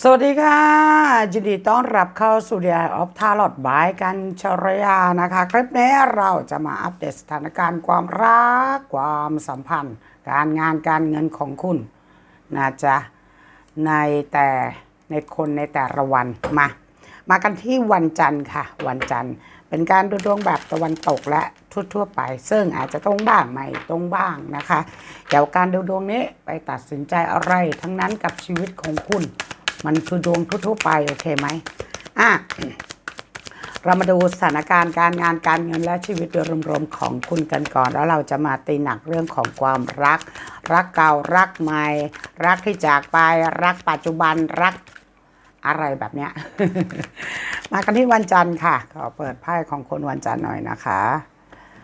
สวัสดีค่ะยินดีต้อนรับเข้าสู่เดียออฟทาร์ลอดบายกันชรยานะคะ คลิปนี้เราจะมาอัปเดตสถานการณ์ความรักความสัมพันธ์ การงานการเงินของคุณนะจ๊ะในแต่ในคนในแต่ละวันมา มากันที่วันจันทร์ค่ะ วันจันทร์เป็นการดูดวงแบบตะวันตกและทั่วๆไป ซึ่งอาจจะตรงบ้างไม่ตรงบ้างนะคะเดี๋ยวการดูดวงนี้ไปตัดสินใจอะไรทั้งนั้นกับชีวิตของคุณ มันคือดวงทั่วๆไปโอเคไหมอะเรามาดูสถานการณ์การงานการเงินและชีวิตโดยรวมๆของคุณกันก่อน แล้วเราจะมาตีหนักเรื่องของความรัก รักเก่ารักใหม่ รักที่จากไปรักปัจจุบันรักอะไรแบบเนี้ย มากันที่วันจันทร์ค่ะ ขอเปิดไพ่ของคนวันจันทร์หน่อยนะคะ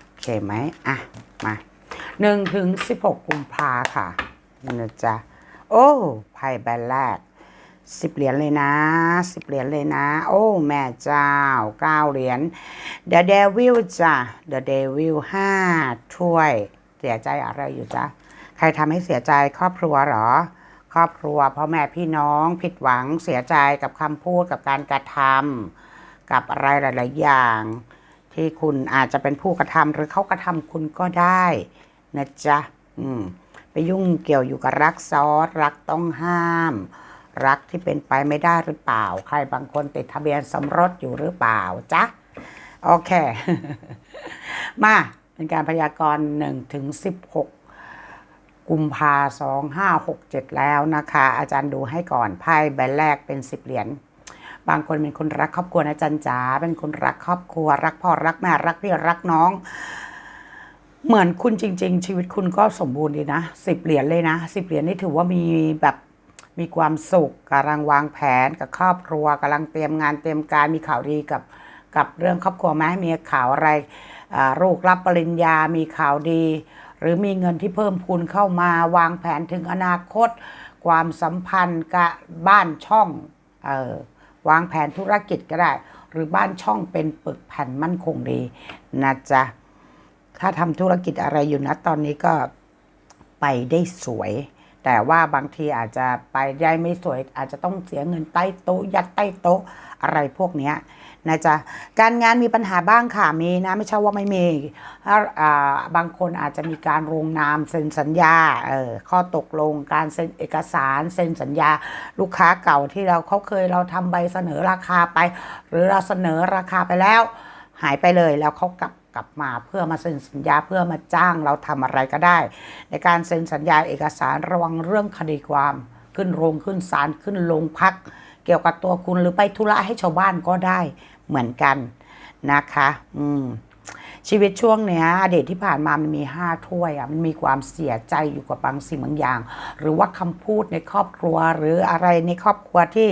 โอเคไหมอะมาหนึ่งถึงสิบหกกุมภาค่ะนะจ๊ะโอ้ไพ่ใบแรก สิบเหรียญเลยนะสิบเหรียญเลยนะ โอ้ แม่เจ้าเก้าเหรียญ The Devil จ้ะ The Devil ห้าถ้วย เสียใจอะไรอยู่จ๊ะใครทำให้เสียใจครอบครัวหรอ ครอบครัวพ่อแม่พี่น้องผิดหวังเสียใจกับคำพูดกับการกระทำกับอะไรหลาย ๆ อย่าง ที่คุณอาจจะเป็นผู้กระทำหรือเขากระทำคุณก็ได้นะจ๊ะ อืม ไปยุ่งเกี่ยวอยู่กับรักซ้อนรักต้องห้าม รักที่เป็นไปไม่ได้หรือเปล่า ใครบางคนติดทะเบียนสมรสอยู่หรือเปล่าจ๊ะโอเค มาเป็นการพยากรณ์1ถึง16 กุมภาสองห้าหกเจ็ดแล้วนะคะ อาจารย์ดูให้ก่อนไพ่ใบแรกเป็นสิบเหรียญบางคนเป็นคนรักครอบครัวนะอาจันจ๋าเป็นคนรักครอบครัว รักพ่อรักแม่รักพี่รักน้อง เหมือนคุณจริง ๆ ชีวิตคุณก็สมบูรณ์ดีนะสิบเหรียญเลยนะสิบเหรียญนี่ถือว่ามีแบบ มีความสุขกำลังวางแผนกับครอบครัวกำลังเตรียมงานเตรียมการมีข่าวดีกับกับเรื่องครอบครัวไหมมีข่าวอะไรลูกรับปริญญา มีข่าวดี หรือมีเงินที่เพิ่มพูนเข้ามาวางแผนถึงอนาคต ความสัมพันธ์กับบ้านช่องออวางแผนธุรกิจก็ได้ หรือบ้านช่องเป็นปึกแผ่นมั่นคงดีนะจ๊ะถ้าทำธุรกิจอะไรอยู่นะตอนนี้ก็ไปได้สวย แต่ว่าบางทีอาจจะไปได้ไม่สวย อาจจะต้องเสียเงินใต้โต๊ะยัดใต้โต๊ะอะไรพวกนี้นะจ๊ะการงานมีปัญหาบ้างค่ะมีนะไม่ใช่ว่าไม่มีถ้าอ่าบางคนอาจจะมีการลงนามเซ็นสัญญาเออข้อตกลงการเซ็นเอกสารเซ็นสัญญา ลูกค้าเก่าที่เราเขาเคยเราทำใบเสนอราคาไป หรือเราเสนอราคาไปแล้ว หายไปเลยแล้วเขากลับ ลับมาเพื่อมาเซ็นสัญญาเพื่อมาจ้างเราทำอะไรก็ได้ ในการเซ็นสัญญาเอกสารระวังเรื่องคดีความ ขึ้นโรงขึ้นศาลขึ้นโรงพัก เกี่ยวกับตัวคุณหรือไปธุระให้ชาวบ้านก็ได้เหมือนกันนะคะ อืม ชีวิตช่วงเนี้ยอดีตที่ผ่านมามันมีห้าถ้วยอะมันมีความเสียใจอยู่กับบางสิ่งบางอย่าง หรือว่าคำพูดในครอบครัวหรืออะไรในครอบครัวที่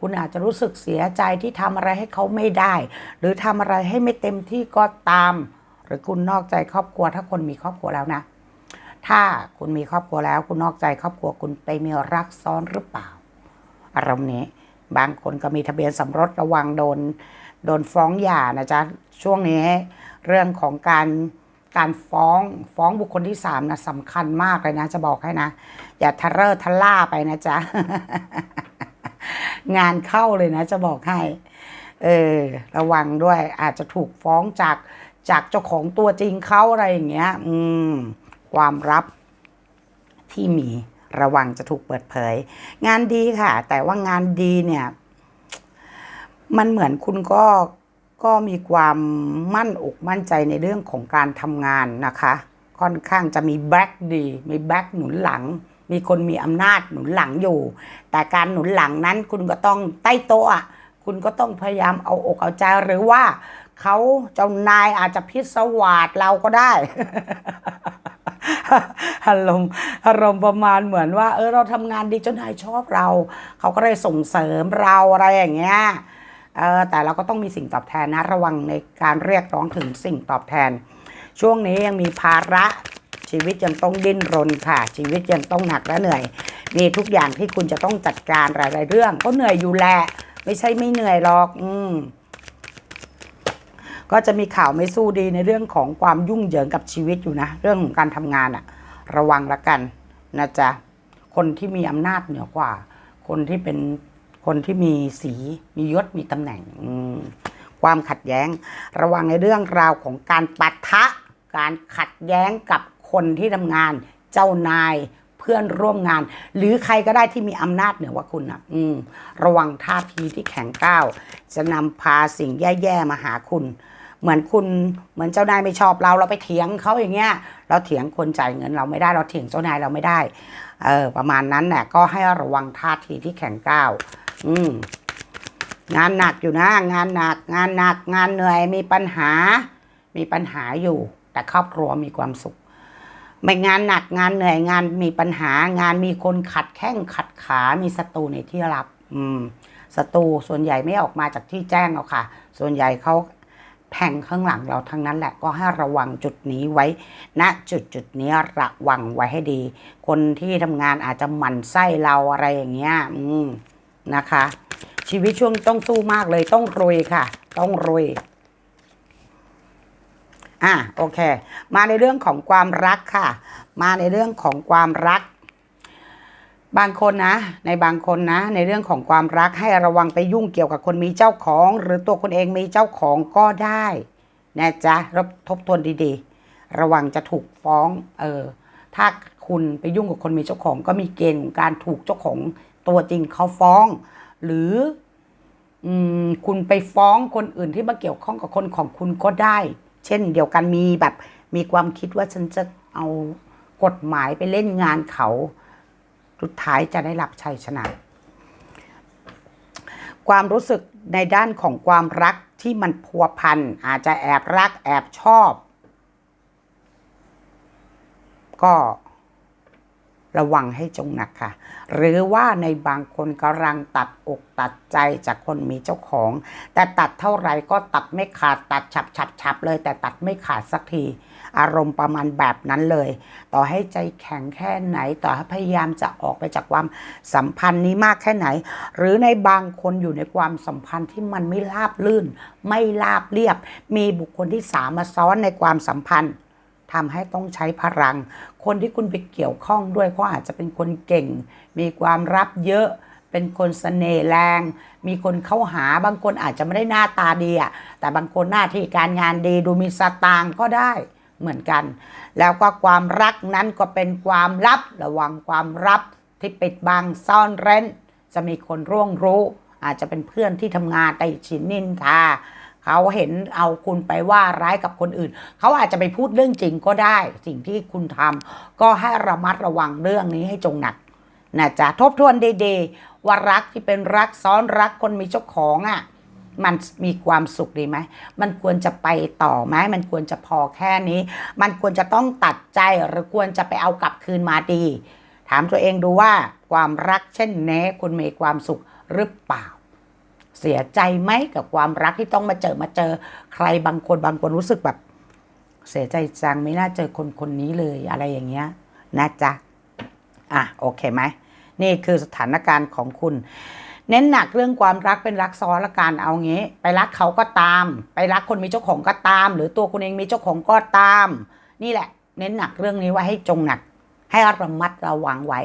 คุณอาจจะรู้สึกเสียใจที่ทำอะไรให้เขาไม่ได้ หรือทำอะไรให้ไม่เต็มที่ก็ตาม หรือคุณนอกใจครอบครัว ถ้าคนมีครอบครัวแล้วนะ ถ้าคุณมีครอบครัวแล้ว คุณนอกใจครอบครัวคุณไปมีรักซ้อนหรือเปล่าอารมณ์นี้บางคนก็มีทะเบียนสมรสระวังโดนโดนฟ้องหย่านะจ๊ะช่วงนี้ เรื่องของการการฟ้องฟ้องบุคคลที่สามนะสำคัญมากเลยนะ จะบอกให้นะ อย่าทะเลอร์ทะล่าไปนะจ๊ะ งานเข้าเลยนะ จะบอกให้ เออ ระวังด้วย อาจจะถูกฟ้องจากจากเจ้าของตัวจริงเขาอะไรอย่างเงี้ย อืม ความลับที่มีระวังจะถูกเปิดเผย งานดีค่ะ แต่ว่างานดีเนี่ย มันเหมือนคุณก็ ก็มีความมั่นอกมั่นใจในเรื่องของการทำงานนะคะ ค่อนข้างจะมีแบ็กดี มีแบ็กหนุนหลัง มีคนมีอำนาจหนุนหลังอยู่ แต่การหนุนหลังนั้นคุณก็ต้องใต้โต๊ะอะคุณก็ต้องพยายามเอาอกเอาใจหรือว่าเขาเจ้านายอาจจะพิศวาสเราก็ได้อารมณ์อารมณ์ประมาณเหมือนว่า เออเราทำงานดีเจ้านายชอบเรา เขาก็เลยส่งเสริมเราอะไรอย่างเงี้ย เออแต่เราก็ต้องมีสิ่งตอบแทนนะระวังในการเรียกร้องถึงสิ่งตอบแทน ช่วงนี้ยังมีภาระชีวิตยังต้องดิ้นรนค่ะ ชีวิตยังต้องหนักและเหนื่อยมีทุกอย่างที่คุณจะต้องจัดการหลายๆเรื่อง ก็เหนื่อยอยู่แหละไม่ใช่ไม่เหนื่อยหรอก อืมก็จะมีข่าวไม่สู้ดีในเรื่องของความยุ่งเหยิงกับชีวิตอยู่นะ เรื่องของการทำงานอะระวังละกันนะจ๊ะคนที่มีอำนาจเหนือกว่า คนที่เป็น คนที่มีสีมียศมีตำแหน่งความขัดแย้ง ระวังในเรื่องราวของการปะทะ การขัดแย้งกับคนที่ทำงาน เจ้านายเพื่อนร่วมงาน หรือใครก็ได้ที่มีอำนาจเหนือกว่าคุณอะอืม ระวังท่าทีที่แข็งก้าว จะนำพาสิ่งแย่ๆมาหาคุณ เหมือนคุณเหมือนเจ้านายไม่ชอบเราเราไปเถียงเขาอย่างเงี้ย เราเถียงคนจ่ายเงินเราไม่ได้เราเถียงเจ้านายเราไม่ได้เออประมาณนั้นแหละก็ให้ระวังท่าทีที่แข็งก้าว อืมงานหนักอยู่นะ งานหนัก งานหนัก งานเหนื่อยมีปัญหา มีปัญหาอยู่ แต่ครอบครัวมีความสุข ไม่งานหนักงานเหนื่อยงานมีปัญหา งานมีคนขัดแข้งขัดขามีศัตรูในที่รับ อืมศัตรูส่วนใหญ่ไม่ออกมาจากที่แจ้งหรอกค่ะ ส่วนใหญ่เขาแผงข้างหลังเราทั้งนั้นแหละก็ให้ระวังจุดนี้ไว้ณจุดจุดนี้ระวังไว้ให้ดี คนที่ทำงานอาจจะหมั่นไส้เราอะไรอย่างเงี้ย อืม นะคะ ชีวิตช่วงต้องสู้มากเลยต้องรวยค่ะ ต้องรวยอะโอเค มาในเรื่องของความรักค่ะ มาในเรื่องของความรัก บางคนนะ ในบางคนนะ ในเรื่องของความรักให้ระวังไปยุ่งเกี่ยวกับคนมีเจ้าของ หรือตัวคนเองมีเจ้าของก็ได้นะจ๊ะรบทบทวนดีๆ ระวังจะถูกฟ้องเออถ้าคุณไปยุ่งกับคนมีเจ้าของ ก็มีเกณฑ์การถูกเจ้าของ ตัวจริงเขาฟ้อง หรืออคุณไปฟ้องคนอื่นที่มาเกี่ยวข้องกับคนของคุณก็ได้ เช่นเดียวกันมีแบบมีความคิดว่าฉันจะเอากฎหมายไปเล่นงานเขา สุดท้ายจะได้รับชัยชนะ ความรู้สึกในด้านของความรักที่มันพัวพันอาจจะแอบรักแอบชอบ ก็ ระวังให้จงหนักค่ะ หรือว่าในบางคนกำลังตัดอกตัดใจจากคนมีเจ้าของ แต่ตัดเท่าไหร่ก็ตัดไม่ขาดตัดฉับฉับฉับเลย แต่ตัดไม่ขาดสักที อารมณ์ประมาณแบบนั้นเลย ต่อให้ใจแข็งแค่ไหน ต่อให้พยายามจะออกไปจากความสัมพันธ์นี้มากแค่ไหน หรือในบางคนอยู่ในความสัมพันธ์ที่มันไม่ราบลื่น ไม่ราบเรียบ มีบุคคลที่สามมาซ้อนในความสัมพันธ์ ทำให้ต้องใช้พลัง คนที่คุณไปเกี่ยวข้องด้วยเขาอาจจะเป็นคนเก่ง มีความรับเยอะเป็นคนเสน่ห์แรง มีคนเข้าหาบางคนอาจจะไม่ได้หน้าตาดีอะแต่บางคนหน้าที่การงานดีดูมีสตางค์ก็ได้เหมือนกัน แล้วก็ความรักนั้นก็เป็นความลับระวังความลับที่ปิดบังซ่อนเร้น จะมีคนร่วงรู้ อาจจะเป็นเพื่อนที่ทำงานไต่ฉินนินทา เขาเห็นเอาคุณไปว่าร้ายกับคนอื่น เขาอาจจะไปพูดเรื่องจริงก็ได้ สิ่งที่คุณทำก็ให้ระมัดระวังเรื่องนี้ให้จงหนักนะจ๊ะทบทวนดีๆว่ารักที่เป็นรักซ้อนรักคนมีเจ้าของอะ่ะมันมีความสุขดีไหม มันควรจะไปต่อไหม มันควรจะพอแค่นี้ มันควรจะต้องตัดใจหรือควรจะไปเอากลับคืนมาดี ถามตัวเองดูว่าความรักเช่นนี้คุณมีความสุขหรือเปล่า เสียใจไหมกับความรักที่ต้องมาเจอมาเจอใครบางคนบางคนรู้สึกแบบ เสียใจจังไม่น่าเจอคนคนนี้เลยอะไรอย่างเงี้ยนะจ๊ะอะโอเคไหมนี่คือสถานการณ์ของคุณ เน้นหนักเรื่องความรักเป็นรักซ้อนละกันเอางี้ ไปรักเขาก็ตาม ไปรักคนมีเจ้าของก็ตาม หรือตัวคุณเองมีเจ้าของก็ตาม นี่แหละ เน้นหนักเรื่องนี้ไว้ให้จงหนัก ให้ระมัดระวังไว้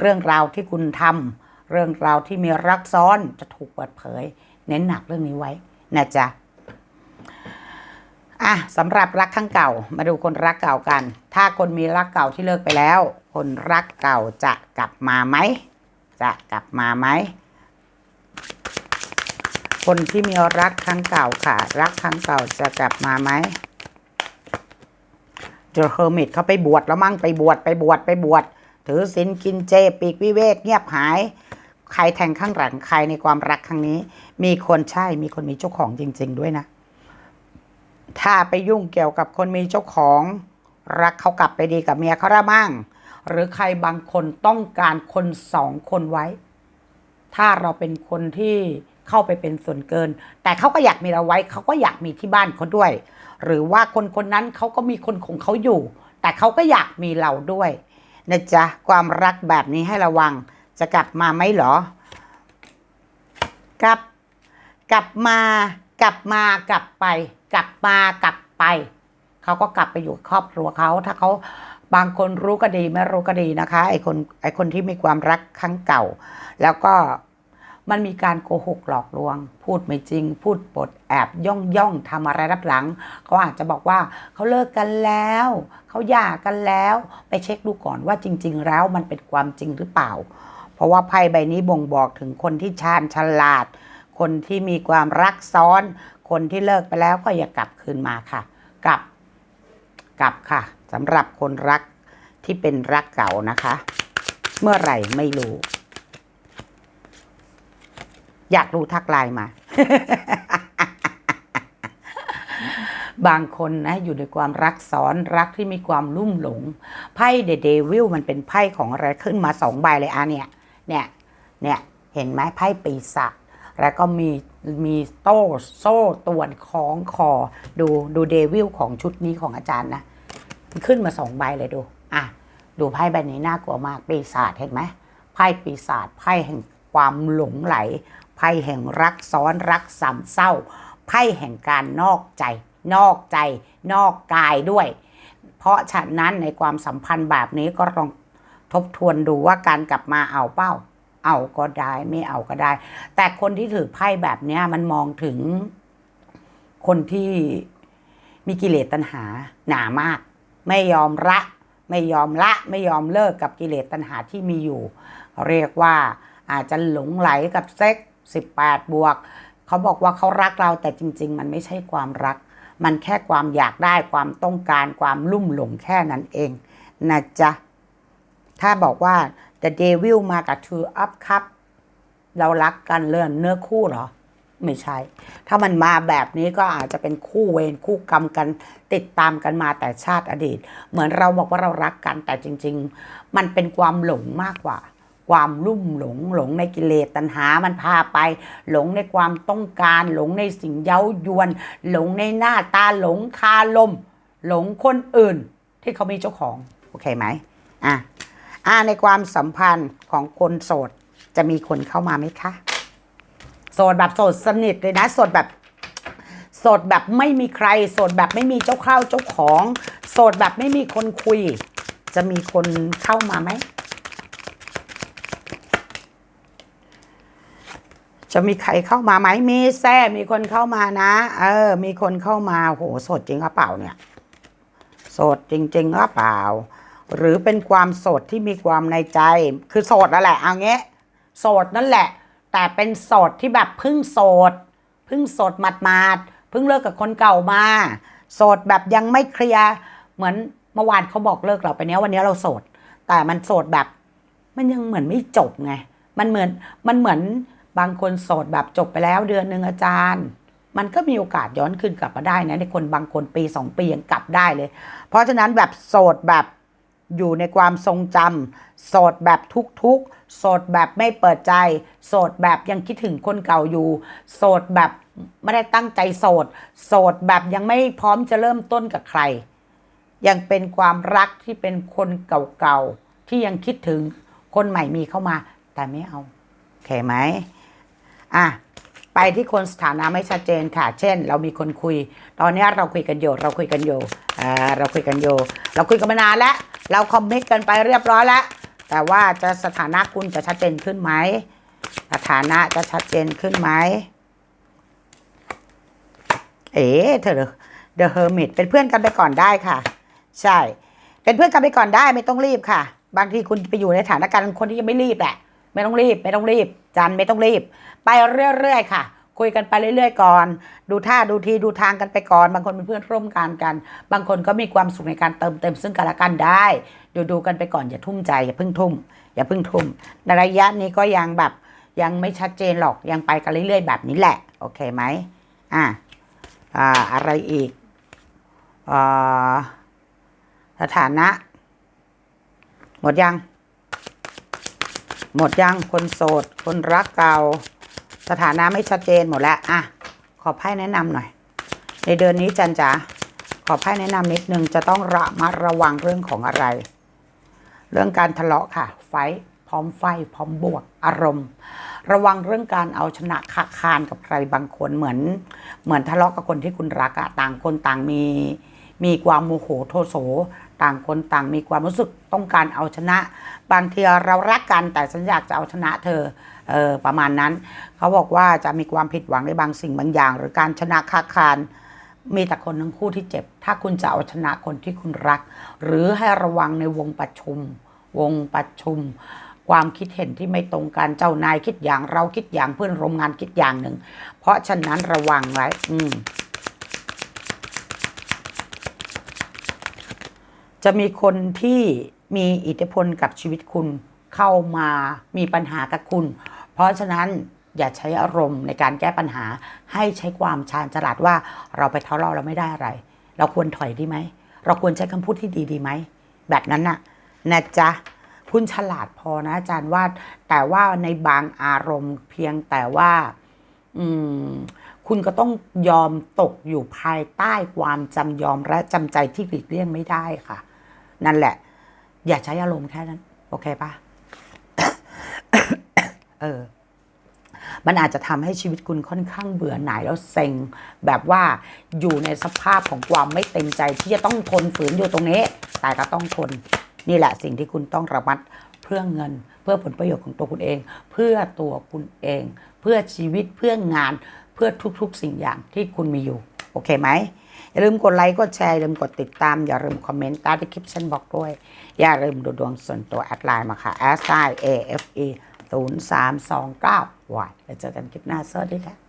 เรื่องราวที่คุณทำ เรื่องราวที่มีรักซ้อนจะถูกเปิดเผย เน้นหนักเรื่องนี้ไว้นะจ๊ะอะสำหรับรักครั้งเก่ามาดูคนรักเก่ากัน ถ้าคนมีรักเก่าที่เลิกไปแล้ว คนรักเก่าจะกลับมาไหมจะกลับมาไหมคนที่มีรักครั้งเก่าค่ะ รักครั้งเก่าจะกลับมาไหมเจอเฮอร์มิตเขาไปบวชแล้วมั่งไปบวชไปบวชไปบวชถือศีลกินเจปีกวิเวกเงียบหาย ใครแทงข้างหลังใครในความรักครั้งนี้ มีคนใช่มีคนมีเจ้าของจริง ๆ ด้วยนะ ถ้าไปยุ่งเกี่ยวกับคนมีเจ้าของรักเขากลับไปดีกับเมียเขาละมั่งหรือใครบางคนต้องการคนสองคนไว้ ถ้าเราเป็นคนที่เข้าไปเป็นส่วนเกิน แต่เขาก็อยากมีเราไว้ เขาก็อยากมีที่บ้านเขาด้วย หรือว่าคนคนนั้นเขาก็มีคนของเขาอยู่ แต่เขาก็อยากมีเราด้วยนะจ๊ะความรักแบบนี้ให้ระวัง จะกลับมาไหมเหรอกลับ กลับมา กลับมากลับไป กลับมากลับไป เขาก็กลับไปอยู่ครอบครัวเขาถ้าเขาบางคนรู้ก็ดีไม่รู้ก็ดีนะคะ ไอคนไอคนที่มีความรักครั้งเก่า แล้วก็มันมีการโกหกหลอกลวง พูดไม่จริง พูดปดแอบย่องย่องทำอะไรรับหลัง เขาอาจจะบอกว่าเขาเลิกกันแล้ว เขาหย่ากันแล้ว ไปเช็คดูก่อนว่าจริง ๆ แล้วมันเป็นความจริงหรือเปล่า เพราะว่าไพ่ใบนี้บ่งบอกถึงคนที่ชาญฉลาด คนที่มีความรักซ้อน คนที่เลิกไปแล้วก็อย่ากลับคืนมาค่ะ กลับ กลับค่ะสำหรับคนรักที่เป็นรักเก่านะคะ เมื่อไหร่ไม่รู้ อยากรู้ทักไลน์มา บางคนนะ อยู่ในความรักซ้อนรักที่มีความลุ่มหลง ไพ่เดเดวิลมันเป็นไพ่ของอะไรขึ้นมาสองใบเลยอะเนี่ย เนี่ยเนี่ยเห็นไหมไพ่ปีศาจแล้วก็มีมีโต้โซ่ตวนคล้องคอ ดูดูเดวิลของชุดนี้ของอาจารย์นะขึ้นมาสองใบเลยดู อะ ดูไพ่ใบนี้น่ากลัวมากปีศาจเห็นไหมไพ่ปีศาจไพ่แห่งความหลงไหล ไพ่แห่งรักซ้อนรักสามเศร้า ไพ่แห่งการนอกใจ นอกใจ นอกกายด้วย เพราะฉะนั้นในความสัมพันธ์แบบนี้ก็ลอง ทบทวนดูว่าการกลับมาเอาเป้า เอาก็ได้ไม่เอาก็ได้ แต่คนที่ถือไพ่แบบเนี้ยมันมองถึงคนที่มีกิเลสตัณหาหนามาก ไม่ยอมละไม่ยอมละไม่ยอมเลิกกับกิเลสตัณหาที่มีอยู่ เรียกว่าอาจจะหลงไหลกับเซ็ก18 บวก เขาบอกว่าเขารักเราแต่จริง ๆ มันไม่ใช่ความรัก มันแค่ความอยากได้ความต้องการความลุ่มหลงแค่นั้นเองนะจ๊ะ ถ้าบอกว่า The Devil มากับ Two Up ครับ เรารักกันเลื่อนเนื้อคู่เหรอ ไม่ใช่ ถ้ามันมาแบบนี้ก็อาจจะเป็นคู่เวรคู่กรรมกันติดตามกันมาแต่ชาติอดีต เหมือนเราบอกว่าเรารักกันแต่จริง ๆ มันเป็นความหลงมากกว่า ความลุ่มหลงหลงในกิเลสตัณหามันพาไป หลงในความต้องการ หลงในสิ่งเย้ายวน หลงในหน้าตาหลงคาลม หลงคนอื่น ที่เขามีเจ้าของ โอเคไหมอะ อ่าในความสัมพันธ์ของคนโสด จะมีคนเข้ามาไหมคะ โสดแบบโสดสนิทเลยนะโสดแบบโสดแบบไม่มีใคร โสดแบบไม่มีเจ้าข้าเจ้าของ โสดแบบไม่มีคนคุย จะมีคนเข้ามาไหมจะมีใครเข้ามาไหมมีแซ่มีคนเข้ามานะ เออ มีคนเข้ามาโหโสดจริงหรือเปล่าเนี่ยโสดจริงๆหรือเปล่า หรือเป็นความโสดที่มีความในใจ คือโสดนั่นแหละเอางี้โสดนั่นแหละ แต่เป็นโสดที่แบบพึ่งโสดพึ่งโสดหมาดๆเพึ่งเลิกกับคนเก่ามา โสดแบบยังไม่เคลียร์เหมือนเมื่อวานเขาบอกเลิกเราไปเนี้ยวันนี้เราโสด แต่มันโสดแบบ มันยังเหมือนไม่จบไงมันเหมือนมันเหมือนบางคนโสดแบบจบไปแล้วเดือนหนึ่งอาจารย์ มันก็มีโอกาสย้อนคืนกลับมาได้นะในคนบางคนปีสองปียังกลับได้เลย เพราะฉะนั้นแบบโสดแบบ อยู่ในความทรงจำโสดแบบทุกๆ โสดแบบไม่เปิดใจ โสดแบบยังคิดถึงคนเก่าอยู่ โสดแบบไม่ได้ตั้งใจโสด โสดแบบยังไม่พร้อมจะเริ่มต้นกับใคร ยังเป็นความรักที่เป็นคนเก่าๆ ที่ยังคิดถึงคนใหม่มีเข้ามา แต่ไม่เอาโอเคไหมอะ ไปที่คนสถานะไม่ชัดเจนค่ะ เช่น เรามีคนคุย ตอนนี้เราคุยกันอยู่ เราคุยกันอยู่อ่าเราคุยกันอยู่ เราคุยกันมานานแล้ว เราคอมมิตกันไปเรียบร้อยแล้ว แต่ว่าจะสถานะคุณจะชัดเจนขึ้นไหม สถานะจะชัดเจนขึ้นไหม เอ๋เธอเดอะเฮอร์มิตเป็นเพื่อนกันไปก่อนได้ค่ะ ใช่ เป็นเพื่อนกันไปก่อนได้ไม่ต้องรีบค่ะ บางทีคุณไปอยู่ในสถานการณ์คนที่ยังไม่รีบแหละ ไม่ต้องรีบ ไม่ต้องรีบ จันไม่ต้องรีบ ไปเรื่อยๆค่ะ คุยกันไปเรื่อย ๆ ก่อน ดูท่าดูทีดูทางกันไปก่อน บางคนเป็นเพื่อนร่วมกันกัน บางคนก็มีความสุขในการเติมเต็มซึ่งกันและกันได้ดูดูกันไปก่อนอย่าทุ่มใจอย่าพิ่งทุ่ม อย่าพิ่งทุ่มในระยะนี้ก็ยังแบบยังไม่ชัดเจนหรอกยังไปกันเรื่อย ๆ แบบนี้แหละโอเคไหมอ่าอ่าอะไรอีกอ่าสถานะ หมดยัง หมดยังคนโสด คนรักเก่า สถานะไม่ชัดเจนหมดแล้วอะขอไพ่แนะนำหน่อย ในเดือนนี้จันจ๋าขอไพ่แนะนำนิดนึงจะต้องระมัดระวังเรื่องของอะไร เรื่องการทะเลาะค่ะ ไฟพร้อมไฟพร้อมบวกอารมณ์ ระวังเรื่องการเอาชนะคักคานกับใครบางคนเหมือน เหมือนทะเลาะกับคนที่คุณรักอะต่างคนต่างมี มีความโมโหโทโส ต่างคนต่างมีความรู้สึกต้องการเอาชนะ บางทีเรารักกันแต่ฉันอยากจะเอาชนะเธอเออประมาณนั้น เขาบอกว่าจะมีความผิดหวังในบางสิ่งบางอย่าง หรือการชนะคาคานมีแต่คนทั้งคู่ที่เจ็บ ถ้าคุณจะเอาชนะคนที่คุณรัก หรือให้ระวังในวงประชุม วงประชุม ความคิดเห็นที่ไม่ตรงกันเจ้านายคิดอย่างเราคิดอย่างเพื่อนร่วมงานคิดอย่างหนึ่ง เพราะฉะนั้นระวังไว้ อืม จะมีคนที่มีอิทธิพลกับชีวิตคุณเข้ามามีปัญหากับคุณ เพราะฉะนั้นอย่าใช้อารมณ์ในการแก้ปัญหา ให้ใช้ความชาญฉลาดว่าเราไปทะเลาะเราไม่ได้อะไร เราควรถอยดีไหม เราควรใช้คำพูดที่ดีดีไหม แบบนั้นน่ะนะจ๊ะคุณฉลาดพอนะอาจารย์ว่า แต่ว่าในบางอารมณ์เพียงแต่ว่า อืมคุณก็ต้องยอมตกอยู่ภายใต้ความจำยอมและจำใจที่หลีกเลี่ยงไม่ได้ค่ะ นั่นแหละ อย่าใช้อารมณ์แค่นั้น โอเคปะเออ มันอาจจะทำให้ชีวิตคุณค่อนข้างเบื่อหน่ายแล้วเซ็ง แบบว่าอยู่ในสภาพของความไม่เต็มใจที่จะต้องทนฝืนอยู่ตรงนี้ แต่ก็ต้องทน นี่แหละสิ่งที่คุณต้องระมัดเพื่อเงิน เพื่อผลประโยชน์ของตัวคุณเอง เพื่อตัวคุณเอง เพื่อชีวิตเพื่องานเพื่อทุกๆสิ่งอย่างที่คุณมีอยู่ โอเคไหม อย่าลืมกดไลค์กดแชร์อย่าลืมกดติดตาม อย่าลืมคอมเมนต์ใต้ที่คลิปฉันบอกด้วย อย่าลืมดูดวงส่วนตัวแอดไลน์มาค่ะ s i a f e 0 3 2 9 y แล้วเจอกันคลิปหน้าสวัสดีค่ะ